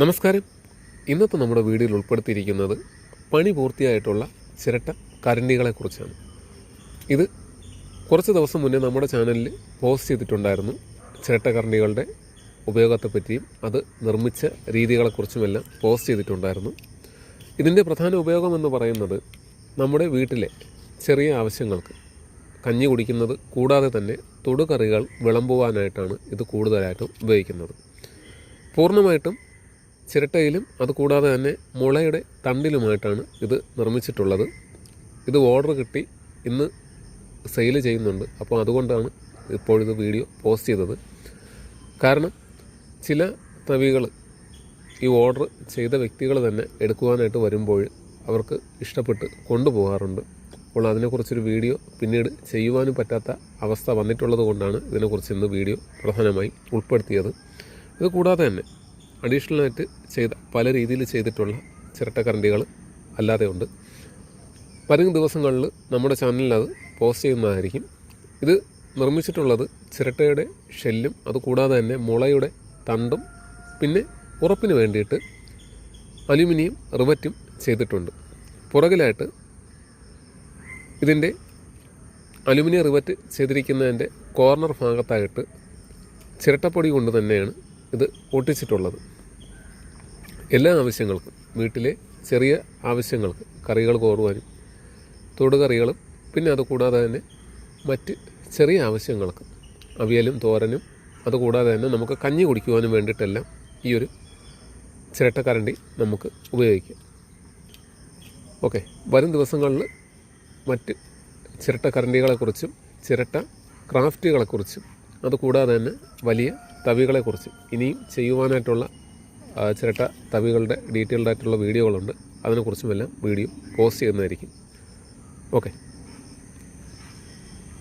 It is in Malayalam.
നമസ്കാരം. ഇന്നത്തെ നമ്മുടെ വീഡിയോയിൽ ഉൾപ്പെടുത്തിയിരിക്കുന്നത് പണി പൂർത്തിയായിട്ടുള്ള ചിരട്ട കരണ്ടികളെക്കുറിച്ചാണ് ഇത് കുറച്ച് ദിവസം മുന്നേ നമ്മുടെ ചാനലിൽ പോസ്റ്റ് ചെയ്തിട്ടുണ്ടായിരുന്നു ചിരട്ട കരണ്ടികളുടെ ഉപയോഗത്തെപ്പറ്റിയും അത് നിർമ്മിച്ച രീതികളെക്കുറിച്ചുമെല്ലാം പോസ്റ്റ് ചെയ്തിട്ടുണ്ടായിരുന്നു. ഇതിന്റെ പ്രധാന ഉപയോഗമെന്ന് പറയുന്നത് നമ്മുടെ വീട്ടിലെ ചെറിയ ആവശ്യങ്ങൾക്ക് കഞ്ഞി കുടിക്കുന്നത് കൂടാതെ തന്നെ തൊടുകറികൾ വിളമ്പുവാനായിട്ടാണ് ഇത് കൂടുതലായിട്ടും ഉപയോഗിക്കുന്നത്. പൂർണമായിട്ടും ചിരട്ടയിലും അതുകൂടാതെ തന്നെ മുളയുടെ തണ്ടിലുമായിട്ടാണ് ഇത് നിർമ്മിച്ചിട്ടുള്ളത്. ഇത് ഓർഡർ കിട്ടി ഇന്ന് സെയിൽ ചെയ്യുന്നുണ്ട്. അപ്പോൾ അതുകൊണ്ടാണ് ഇപ്പോഴിത് വീഡിയോ പോസ്റ്റ് ചെയ്തത്. കാരണം ചില തവികൾ ഈ ഓർഡർ ചെയ്ത വ്യക്തികൾ തന്നെ എടുക്കുവാനായിട്ട് വരുമ്പോൾ അവർക്ക് ഇഷ്ടപ്പെട്ട് കൊണ്ടുപോകാറുണ്ട്. അപ്പോൾ അതിനെക്കുറിച്ചൊരു വീഡിയോ പിന്നീട് ചെയ്യുവാനും പറ്റാത്ത അവസ്ഥ വന്നിട്ടുള്ളത് കൊണ്ടാണ് ഇതിനെക്കുറിച്ച് ഇന്ന് വീഡിയോ പ്രധാനമായും ഉൾപ്പെടുത്തിയത്. ഇത് കൂടാതെ തന്നെ അഡീഷണലായിട്ട് ചെയ്ത പല രീതിയിൽ ചെയ്തിട്ടുള്ള ചിരട്ട ചിരട്ടക്കരണ്ടികൾ അല്ലാതെ ഉണ്ട്. വരും ദിവസങ്ങളിൽ നമ്മുടെ ചാനലിൽ അത് പോസ്റ്റ് ചെയ്യുന്നതായിരിക്കും. ഇത് നിർമ്മിച്ചിട്ടുള്ളത് ചിരട്ടയുടെ ഷെല്ലും അതുകൂടാതെ തന്നെ മുളയുടെ തണ്ടും പിന്നെ ഉറപ്പിന് വേണ്ടിയിട്ട് അലുമിനിയം റിവറ്റും ചെയ്തിട്ടുണ്ട്. പുറകിലായിട്ട് ഇതിന്റെ അലുമിനിയം റിവറ്റ് ചെയ്തിരിക്കുന്നതിന്റെ കോർണർ ഭാഗത്തായിട്ട് ചിരട്ടപ്പൊടി കൊണ്ട് തന്നെയാണ് ഇത് ഒട്ടിച്ചിട്ടുള്ളത്. എല്ലാ ആവശ്യങ്ങൾക്കും വീട്ടിലെ ചെറിയ ആവശ്യങ്ങൾക്ക് കറികൾ കോറുവാനും തൊടുകറികളും പിന്നെ അതുകൂടാതെ തന്നെ മറ്റ് ചെറിയ ആവശ്യങ്ങൾക്ക് അവിയലും തോരനും അതുകൂടാതെ തന്നെ നമുക്ക് കഞ്ഞി കുടിക്കുവാനും വേണ്ടിയിട്ടെല്ലാം ഈ ഒരു ചിരട്ടക്കരണ്ടി നമുക്ക് ഉപയോഗിക്കാം. ഓക്കെ വരും ദിവസങ്ങളിൽ മറ്റ് ചിരട്ടക്കരണ്ടികളെക്കുറിച്ചും ചിരട്ട ക്രാഫ്റ്റുകളെക്കുറിച്ചും അതുകൂടാതെ തന്നെ വലിയ തവികളെക്കുറിച്ചും ഇനിയും ചെയ്യുവാനായിട്ടുള്ള ചിരട്ട തവികളുടെ ഡീറ്റെയിൽഡ് ആയിട്ടുള്ള വീഡിയോകളുണ്ട്. അതിനെക്കുറിച്ചുമെല്ലാം വീഡിയോ പോസ്റ്റ് ചെയ്യുന്നതായിരിക്കും. ഓക്കെ.